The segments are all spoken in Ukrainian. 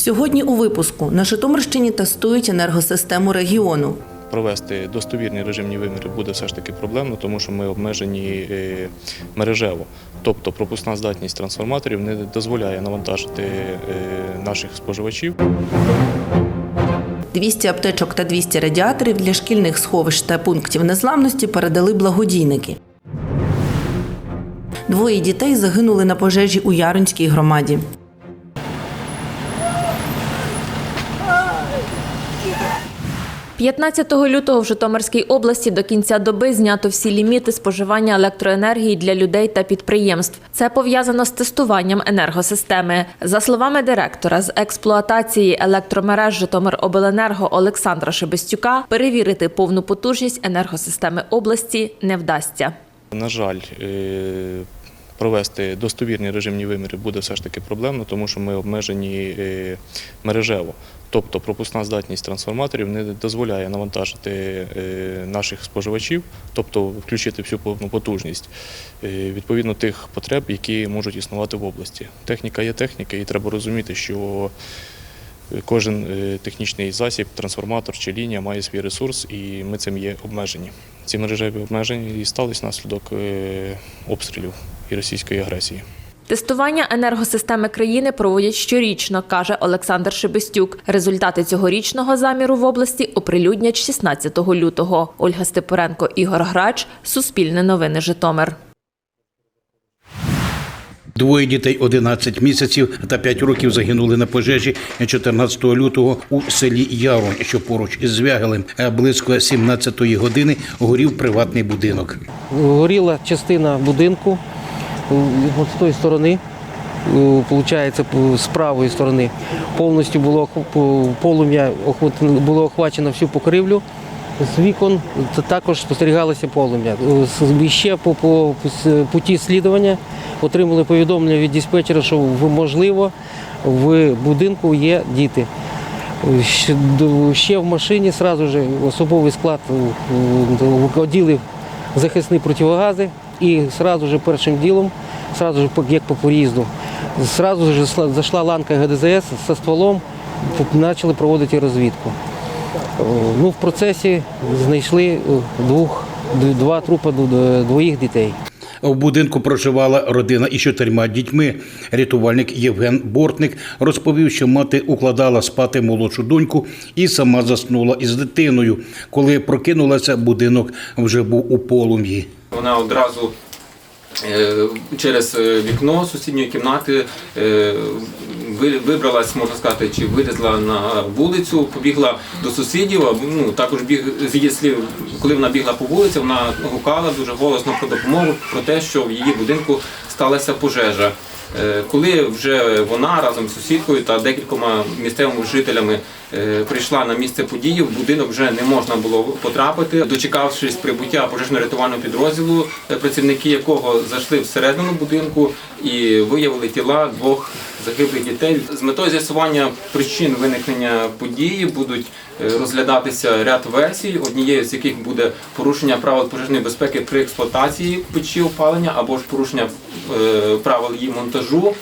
Сьогодні у випуску на Житомирщині тестують енергосистему регіону. Провести достовірні режимні виміри буде все ж таки проблемно, тому що ми обмежені е, мережево. Тобто пропускна здатність трансформаторів не дозволяє навантажити е, наших споживачів. 200 аптечок та 200 радіаторів для шкільних сховищ та пунктів незламності передали благодійники. Двоє дітей загинули на пожежі у Яронській громаді. – 15 лютого в Житомирській області до кінця доби знято всі ліміти споживання електроенергії для людей та підприємств. Це пов'язано з тестуванням енергосистеми. За словами директора з експлуатації електромереж Житомиробленерго Олександра Шебестюка, перевірити повну потужність енергосистеми області не вдасться. На жаль, е, провести достовірні режимні виміри буде все ж таки проблемно, тому що ми обмежені е, мережево. Тобто пропускна здатність трансформаторів не дозволяє навантажити е, наших споживачів, тобто включити всю повну потужність е, відповідно тих потреб, які можуть існувати в області. Техніка є техніка, і треба розуміти, що кожен е, технічний засіб, трансформатор чи лінія має свій ресурс, і ми цим є обмежені. Ці мережеві обмеження і стались внаслідок е, обстрілів і російської агресії. Тестування енергосистеми країни проводять щорічно, каже Олександр Шебестюк. Результати цьогорічного заміру в області оприлюднять 16 лютого. Ольга Степуренко, Ігор Грач, Суспільне новини Житомир. Двоє дітей 11 місяців та 5 років загинули на пожежі 14 лютого у селі Яронь, що поруч із Звягелем. Близько 17-ї години горів приватний будинок. горіла частина будинку е, от з тої сторони, виходить, з правої сторони. Повністю було полум'я було охвачено всю покривлю. З вікон також спостерігалося полум'я. Е, Ще по, по путі слідування отримали повідомлення від диспетчера, що можливо в будинку є діти. Ще в машині сразу же особовий склад е, захисні противогази і сразу же першим ділом, сразу же по- як по поїзду, сразу же зайшла- зайшла ланка ГДЗС зі стволом, почали проводити розвідку. Е, Ну, в процесі знайшли е, двох, два трупи двоїх дітей. В будинку проживала родина із чотирма дітьми. Рятувальник Євген Бортник розповів, що мати укладала спати молодшу доньку і сама заснула із дитиною. Коли прокинулася, будинок вже був у полум'ї. Вона одразу через е, вікно сусідньої кімнати е, вибралась, можна сказати, чи вилізла на вулицю, побігла до сусідів. Ну, також біг з її слів, коли вона бігла по вулиці, вона гукала дуже голосно про допомогу, про те, що в її будинку сталася пожежа. Е, Коли вже вона разом з сусідкою та декількома місцевими жителями е, прийшла на місце події, в будинок вже не можна було потрапити. Дочекавшись прибуття пожежно-рятувального підрозділу, е, працівники якого зайшли всередину будинку і виявили тіла двох загиблих дітей. З метою з'ясування причин виникнення події будуть е, розглядатися ряд версій, однією з яких буде порушення правил пожежної безпеки при експлуатації печі опалення або ж порушення е, правил її монтажу.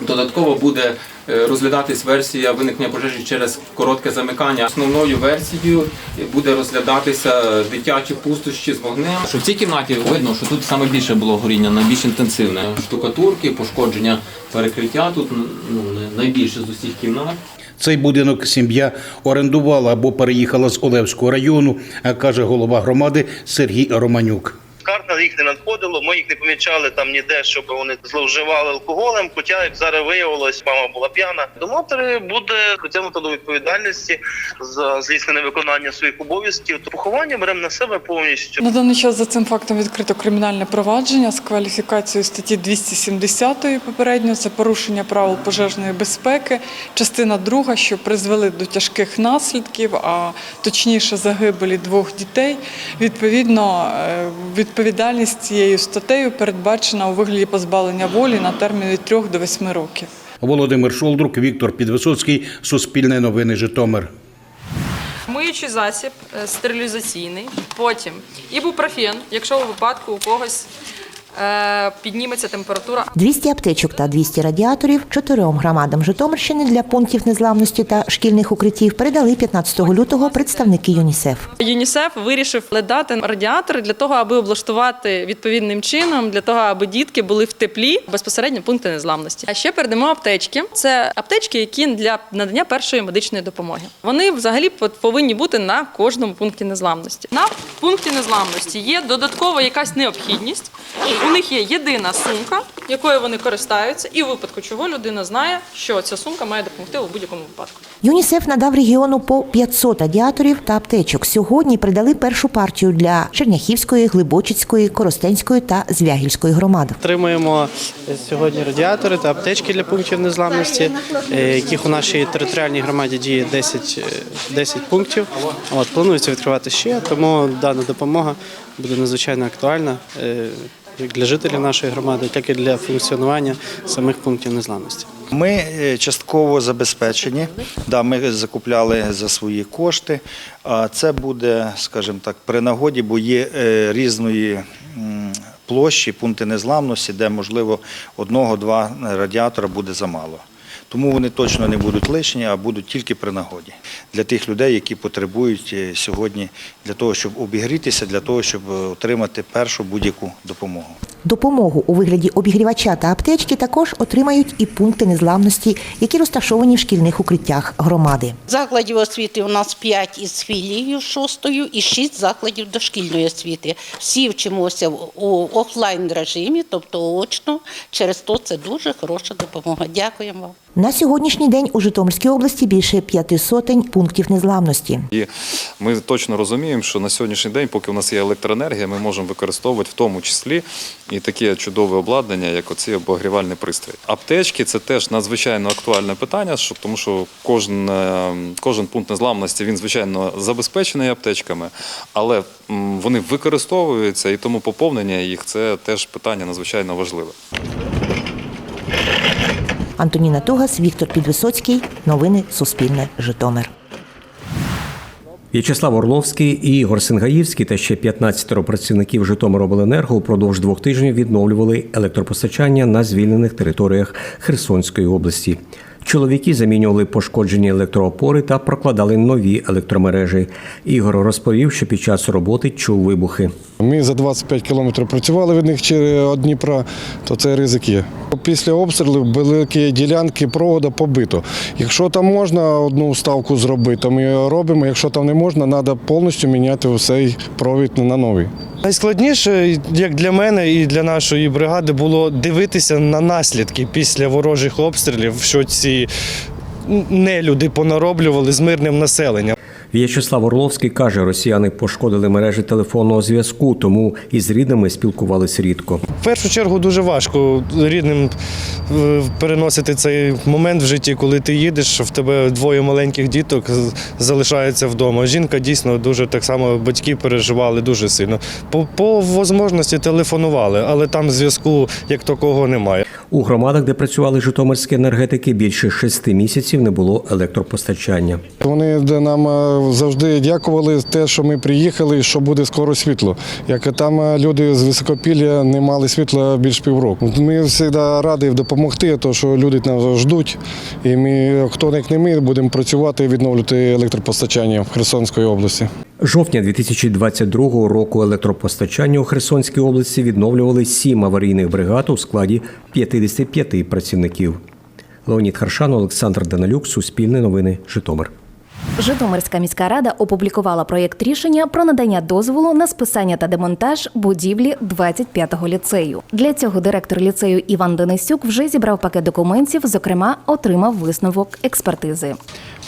Додатково буде е, розглядатись версія виникнення пожежі через коротке замикання. Основною версією буде розглядатися дитячі пустощі з вогнем. Що в цій кімнаті видно, що тут саме більше було горіння, найбільш інтенсивне. Штукатурки, пошкодження перекриття тут ну, найбільше з усіх кімнат. Цей будинок сім'я орендувала або переїхала з Олевського району, каже голова громади Сергій Романюк. Скарг на їх не надходило. Ми їх не помічали там ніде, щоб вони зловживали алкоголем. Хоча, як зараз виявилось, мама була п'яна. До матері буде притягнуто до відповідальності за злісне невиконання своїх обов'язків. То поховання беремо на себе повністю. На даний час за цим фактом відкрито кримінальне провадження з кваліфікацією статті 270 попередньо. Це порушення правил пожежної безпеки, частина друга, що призвели до тяжких наслідків, а точніше загибелі двох дітей. Відповідно, е, відповідальність цією статтею передбачена у вигляді позбавлення волі на термін від 3 до 8 років. Володимир Шолдрук, Віктор Підвисоцький, Суспільне новини Житомир. Миючий засіб е, стерилізаційний, потім ібупрофен, якщо у випадку у когось підніметься температура 200 аптечок та 200 радіаторів чотирьом громадам Житомирщини для пунктів незламності та шкільних укриттів передали 15 лютого представники ЮНІСЕФ. ЮНІСЕФ вирішив дати радіатори для того, аби облаштувати відповідним чином, для того, аби дітки були в теплі безпосередньо пункти незламності. А ще передамо аптечки. Це аптечки, які для надання першої медичної допомоги. Вони взагалі повинні бути на кожному пункті незламності. На пункті незламності є додаткова якась необхідність. У них є єдина сумка, якою вони користаються, і у випадку чого людина знає, що ця сумка має допомогти у будь-якому випадку. ЮНІСЕФ надав регіону по 500 радіаторів та аптечок. Сьогодні передали першу партію для Черняхівської, Глибочицької, Коростенської та Звягільської громад. Отримуємо сьогодні радіатори та аптечки для пунктів незламності, е, яких у нашій територіальній громаді діє 10, е, 10 пунктів. От, планується відкривати ще, тому дана допомога буде надзвичайно актуальна е, як для жителів нашої громади, так і для функціонування самих пунктів незламності. Ми е, частково забезпечені. Да, ми закупляли за свої кошти. А це буде, скажімо так, при нагоді, бо є е, різної площі, пункти незламності, де можливо одного-два радіатора буде замало. Тому вони точно не будуть лишні, а будуть тільки при нагоді для тих людей, які потребують е, сьогодні для того, щоб обігрітися, для того, щоб е, отримати першу будь-яку допомогу. Допомогу у вигляді обігрівача та аптечки також отримають і пункти незламності, які розташовані в шкільних укриттях громади. Закладів освіти у нас 5 із філією шостою і 6 закладів дошкільної освіти. Всі вчимося в- у офлайн режимі, тобто очно. Через то це дуже хороша допомога. Дякуємо вам. На сьогоднішній день у Житомирській області більше п'яти сотень пунктів незламності. І ми точно розуміємо, що на сьогоднішній день, поки у нас є електроенергія, ми можемо використовувати в тому числі і таке чудове обладнання, як оці обогрівальні пристрої. Аптечки це теж надзвичайно актуальне питання, тому що кожен, е, кожен пункт незламності він звичайно забезпечений аптечками, але вони використовуються і тому поповнення їх це теж питання надзвичайно важливе. Антоніна Тугас, Віктор Підвисоцький. Новини Суспільне. Житомир. В'ячеслав Орловський і Ігор Сингаївський та ще 15 працівників Житомиробленерго упродовж двох тижнів відновлювали електропостачання на звільнених територіях Херсонської області. Чоловіки замінювали пошкоджені електроопори та прокладали нові електромережі. Ігор розповів, що під час роботи чув вибухи. Ми за 25 кілометрів працювали від них від Дніпра, то це ризик є. Після обстрілів великі ділянки проводу побито. Якщо там можна одну ставку зробити, то ми робимо. Якщо там не можна, треба повністю міняти цей провід на новий. Найскладніше, як для мене і для нашої бригади, було дивитися на наслідки після ворожих обстрілів, що ці нелюди понароблювали з мирним населенням. В'ячеслав Орловський каже, росіяни пошкодили мережі телефонного зв'язку, тому із рідними спілкувалися рідко. В першу чергу дуже важко рідним е, переносити цей момент в житті, коли ти їдеш, в тебе двоє маленьких діток залишаються вдома. Жінка дійсно дуже так само батьки переживали дуже сильно. По, по можливості телефонували, але там зв'язку як такого немає. У громадах, де працювали житомирські енергетики, більше шести місяців не було електропостачання. Вони нам е, завжди дякували те, що ми приїхали, і що буде скоро світло. Як там е, люди з високопілля не мали світла більш півроку. Ми завжди раді допомогти, то що люди нас ждуть. І ми, хто як не ми, будемо працювати і відновлювати електропостачання в Херсонської області. Жовтня 2022 року електропостачання у Херсонській області відновлювали сім аварійних бригад у складі 55 працівників. Леонід Харшан, Олександр Данилюк, Суспільне новини, Житомир. Житомирська міська рада опублікувала проєкт рішення про надання дозволу на списання та демонтаж будівлі 25-го ліцею. Для цього директор ліцею Іван Денисюк вже зібрав пакет документів, зокрема, отримав висновок експертизи.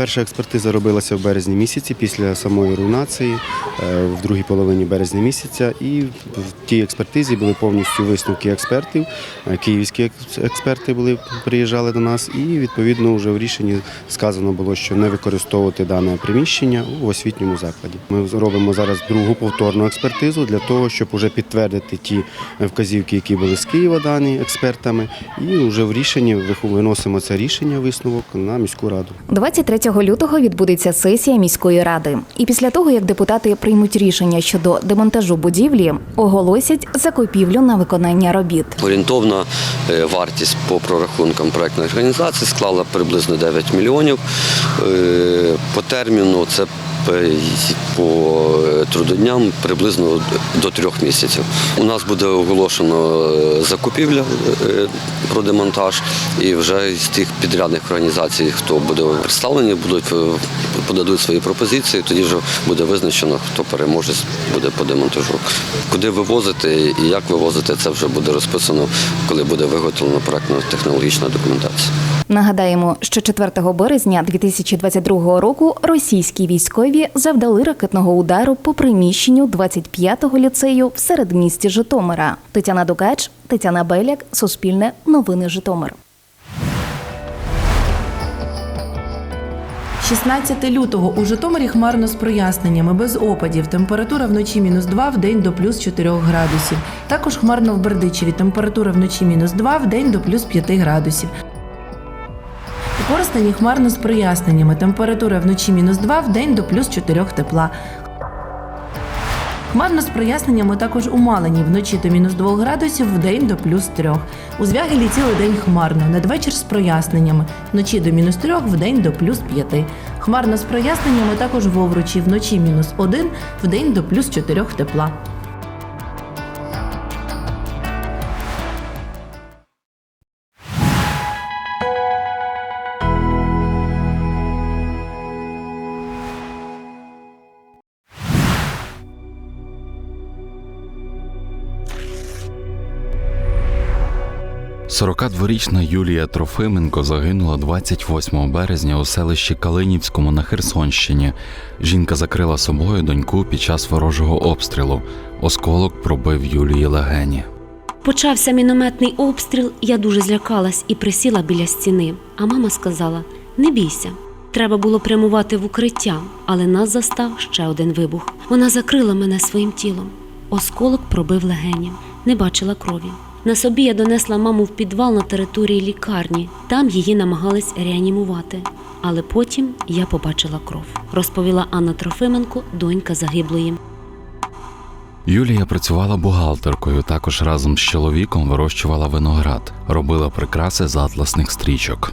Перша експертиза робилася в березні місяці після самої руйнації, е, в другій половині березня місяця. І в тій експертизі були повністю висновки експертів. Е, Київські експерти були приїжджали до нас, і відповідно вже в рішенні сказано було, що не використовувати дане приміщення у освітньому закладі. Ми робимо зараз другу повторну експертизу для того, щоб уже підтвердити ті вказівки, які були з Києва дані експертами, і вже в рішенні виносимо це рішення, висновок на міську раду. 23 лютого відбудеться сесія міської ради. І після того, як депутати приймуть рішення щодо демонтажу будівлі, оголосять закупівлю на виконання робіт. Орієнтовна е, вартість по прорахункам проектної організації склала приблизно 9 мільйонів. Е, По терміну це по е, трудодням приблизно до трьох місяців. У нас буде оголошено е, закупівля е, про демонтаж, і вже з тих підрядних організацій, хто буде представлені, будуть подадуть свої пропозиції. Тоді вже буде визначено, хто переможець буде по демонтажу. Куди вивозити і як вивозити, це вже буде розписано, коли буде виготовлена проектно-технологічна документація. Нагадаємо, що 4 березня 2022 року російські військові завдали ракетного удару по приміщенню 25-го ліцею в середмісті Житомира. Тетяна Дукач, Тетяна Беляк, Суспільне, Новини Житомир. 16 лютого у Житомирі хмарно з проясненнями, без опадів. Температура вночі мінус 2, в день до плюс 4 градусів. Також хмарно в Бердичеві. Температура вночі мінус 2, в день до плюс 5 градусів. Коростені хмарно з проясненнями. Температура вночі мінус 2, в день до плюс 4 тепла. Хмарно з проясненнями також у Малині. Вночі до мінус 2 градусів, в день до плюс 3. У Звягелі цілий день хмарно. Надвечір з проясненнями. Вночі до мінус 3, в день до плюс 5. Хмарно з проясненнями також в Овручі. Вночі мінус 1, в день до плюс 4 тепла. – 42-річна Юлія Трофименко загинула 28 березня у селищі Калинівському на Херсонщині. Жінка закрила собою доньку під час ворожого обстрілу. Осколок пробив Юлії легені. Почався мінометний обстріл, я дуже злякалась і присіла біля стіни. А мама сказала: не бійся. Треба було прямувати в укриття, але нас застав ще один вибух. Вона закрила мене своїм тілом. Осколок пробив легені, не бачила крові. На собі я донесла маму в підвал на території лікарні. Там її намагались реанімувати. Але потім я побачила кров, розповіла Анна Трофименко, донька загиблої. Юлія працювала бухгалтеркою. Також разом з чоловіком вирощувала виноград, робила прикраси з атласних стрічок.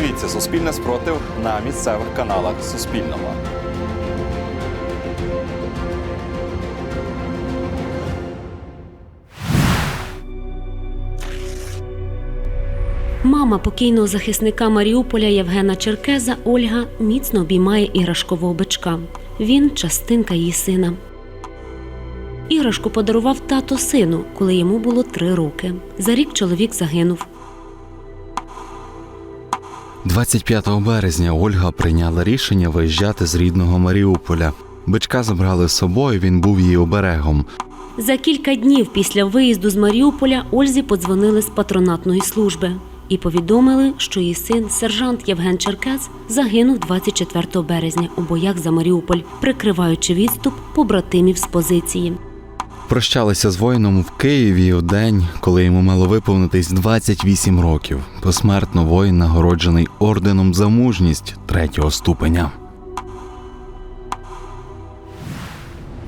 Дивіться Суспільне спротив на місцевих каналах Суспільного. Мама покійного захисника Маріуполя Євгена Черкеза Ольга міцно обіймає іграшкового бичка. Він частинка її сина. Іграшку подарував тато сину, коли йому було три роки. За рік чоловік загинув. 25 березня Ольга прийняла рішення виїжджати з рідного Маріуполя. Бичка забрали з собою, він був її оберегом. За кілька днів після виїзду з Маріуполя Ользі подзвонили з патронатної служби і повідомили, що її син, сержант Євген Черкес, загинув 24 березня у боях за Маріуполь, прикриваючи відступ побратимів з позиції. Прощалися з воїном в Києві у день, коли йому мало виповнитись 28 років. Посмертно воїн нагороджений орденом за мужність третього ступеня.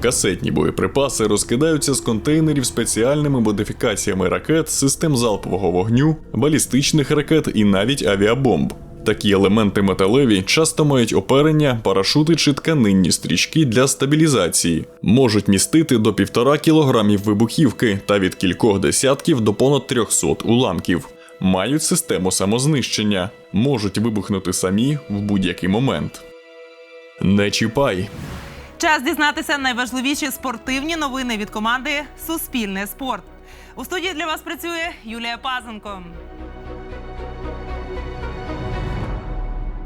Касетні боєприпаси розкидаються з контейнерів спеціальними модифікаціями ракет, систем залпового вогню, балістичних ракет і навіть авіабомб. Такі елементи металеві часто мають оперення, парашути чи тканинні стрічки для стабілізації, можуть містити до 1,5 кілограмів вибухівки та від кількох десятків до понад 300 уламків. Мають систему самознищення, можуть вибухнути самі в будь-який момент. Не чіпай. Час дізнатися найважливіші спортивні новини від команди Суспільне спорт. У студії для вас працює Юлія Пазенко.